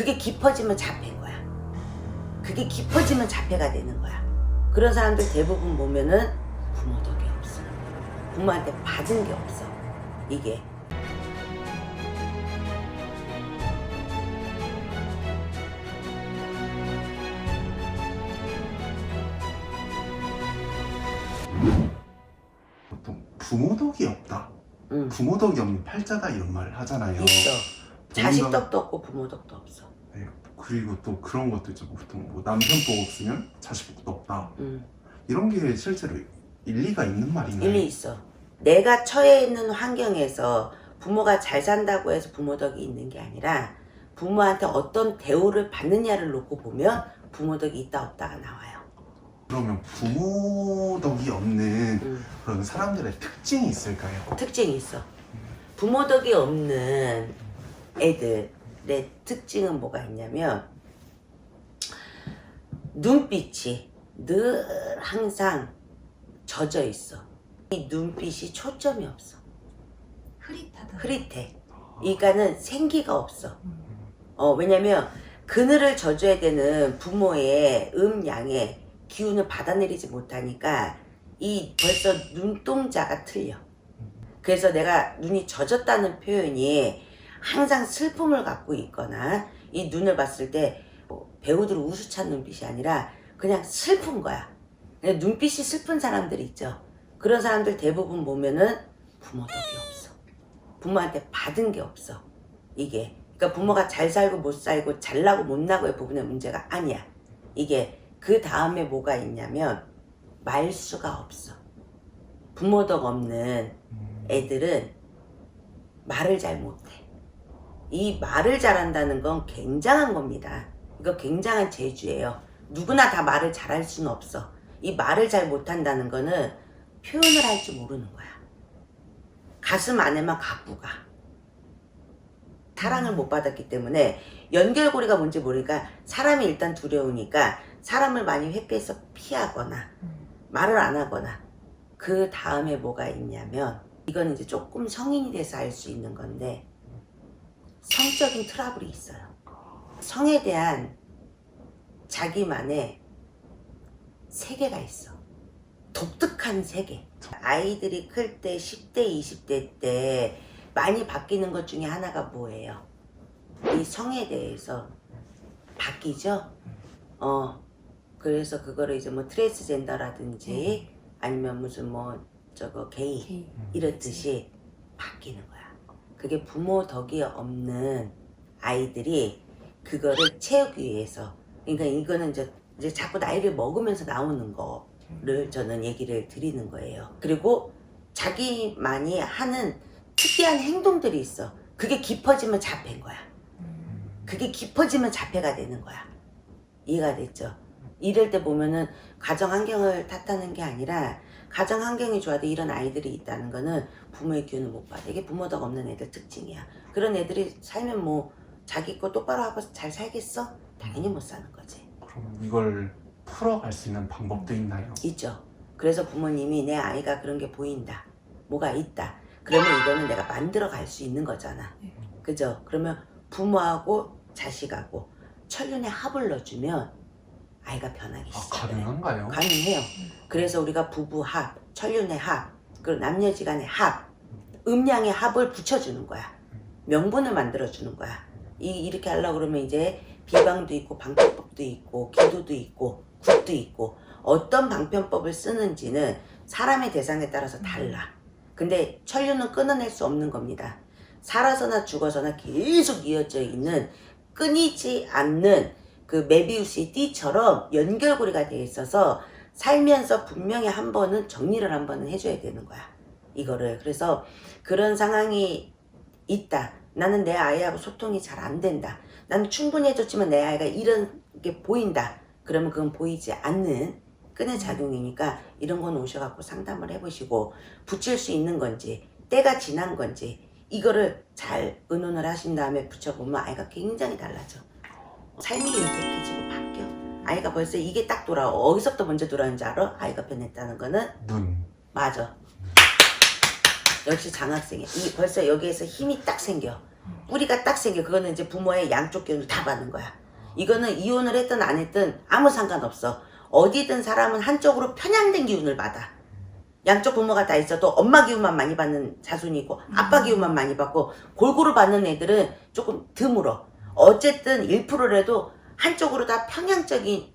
그게 깊어지면 자폐인 거야. 그게 깊어지면 자폐가 되는 거야. 그런 사람들 대부분 보면은 부모 덕이 없어. 부모한테 받은 게 없어. 이게. 보통 부모 덕이 없다. 응. 부모 덕이 없는 팔자다 이런 말을 하잖아요. 있어. 자식 덕도 없고 부모 덕도 없어. 네, 그리고 또 그런 것도 있죠. 보통 뭐 남편 복 없으면 자식 복도 없다. 응. 이런 게 실제로 일리가 있는 말인가요? 일리 있어. 내가 처해 있는 환경에서 부모가 잘 산다고 해서 부모 덕이 있는 게 아니라 부모한테 어떤 대우를 받느냐를 놓고 보면 부모 덕이 있다 없다가 나와요. 그러면 부모 덕이 없는 음, 그런 사람들의 특징이 있을까요? 특징이 있어. 부모 덕이 없는 애들 의 특징은 뭐가 있냐면 눈빛이 늘 항상 젖어 있어. 이 눈빛이 초점이 없어. 흐릿하다. 흐릿해. 이가는 생기가 없어. 어, 왜냐면 그늘을 져줘야 되는 부모의 음양의 기운을 받아내리지 못하니까 이 벌써 눈동자가 틀려. 그래서 내가 눈이 젖었다는 표현이 항상 슬픔을 갖고 있거나 이 눈을 봤을 때 뭐 배우들 우수찬 눈빛이 아니라 그냥 슬픈 거야. 눈빛이 슬픈 사람들 있죠. 그런 사람들 대부분 보면은 부모 덕이 없어. 부모한테 받은 게 없어. 이게. 그러니까 부모가 잘 살고 못 살고 잘 나고 못 나고의 부분의 문제가 아니야. 이게 그 다음에 뭐가 있냐면 말수가 없어. 부모 덕 없는 애들은 말을 잘 못해. 이 말을 잘한다는 건 굉장한 겁니다. 이거 굉장한 재주예요. 누구나 다 말을 잘할 수는 없어. 이 말을 잘 못한다는 거는 표현을 할 줄 모르는 거야. 가슴 안에만 갖고 가. 사랑을 못 받았기 때문에 연결고리가 뭔지 모르니까 사람이 일단 두려우니까 사람을 많이 회피해서 피하거나 말을 안 하거나 그 다음에 뭐가 있냐면 이건 이제 조금 성인이 돼서 알 수 있는 건데 성적인 트러블이 있어요. 성에 대한 자기만의 세계가 있어. 독특한 세계. 아이들이 클 때 10대, 20대 때 많이 바뀌는 것 중에 하나가 뭐예요? 이 성에 대해서 바뀌죠? 어. 그래서 그거를 이제 뭐 트랜스젠더라든지 아니면 무슨 뭐 저거 게이. 이렇듯이 바뀌는 거야. 그게 부모 덕이 없는 아이들이 그거를 채우기 위해서. 그러니까 이거는 이제, 이제 자꾸 나이를 먹으면서 나오는 거를 저는 얘기를 드리는 거예요. 그리고 자기만이 하는 특이한 행동들이 있어. 그게 깊어지면 자폐인 거야. 그게 깊어지면 자폐가 되는 거야. 이해가 됐죠? 이럴 때 보면은 가정 환경을 탓하는 게 아니라 가정 환경이 좋아도 이런 아이들이 있다는 거는 부모의 기운을 못 받아. 이게 부모덕 없는 애들 특징이야. 그런 애들이 살면 뭐 자기 거 똑바로 하고 잘 살겠어? 당연히 못 사는 거지. 그럼 이걸 풀어갈 수 있는 방법도 있나요? 있죠. 그래서 부모님이 내 아이가 그런 게 보인다. 뭐가 있다. 그러면 이거는 내가 만들어 갈 수 있는 거잖아. 네. 그죠? 그러면 부모하고 자식하고 천륜의 합을 넣어주면 아이가 변하기 아, 시작해. 가능한가요? 가능해요. 그래서 우리가 부부 합, 천륜의 합, 그리고 남녀지간의 합, 음양의 합을 붙여주는 거야. 명분을 만들어주는 거야. 이, 이렇게 하려고 그러면 이제 비방도 있고 방편법도 있고 기도도 있고 굿도 있고 어떤 방편법을 쓰는지는 사람의 대상에 따라서 달라. 근데 천륜은 끊어낼 수 없는 겁니다. 살아서나 죽어서나 계속 이어져 있는 끊이지 않는 그 메비우스의 띠처럼 연결고리가 돼 있어서 살면서 분명히 한 번은 정리를 한 번은 해줘야 되는 거야. 이거를. 그래서 그런 상황이 있다. 나는 내 아이하고 소통이 잘 안 된다. 나는 충분히 해줬지만 내 아이가 이런 게 보인다. 그러면 그건 보이지 않는 끈의 작용이니까 이런 건 오셔갖고 상담을 해보시고 붙일 수 있는 건지 때가 지난 건지 이거를 잘 의논을 하신 다음에 붙여보면 아이가 굉장히 달라져. 삶이 윤택해지고 바뀌어. 아이가 벌써 이게 딱 돌아와. 어디서부터 먼저 돌아오는지 알아? 아이가 변했다는 거는 눈. 맞아. 역시 장학생이야. 이 벌써 여기에서 힘이 딱 생겨. 뿌리가 딱 생겨. 그거는 이제 부모의 양쪽 기운을 다 받는 거야. 이거는 이혼을 했든 안 했든 아무 상관없어. 어디든 사람은 한쪽으로 편향된 기운을 받아. 양쪽 부모가 다 있어도 엄마 기운만 많이 받는 자손이고 아빠 기운만 많이 받고 골고루 받는 애들은 조금 드물어. 어쨌든 1%라도 한쪽으로 다 평양적인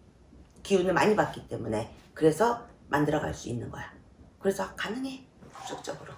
기운을 많이 받기 때문에 그래서 만들어갈 수 있는 거야. 그래서 가능해. 적적으로.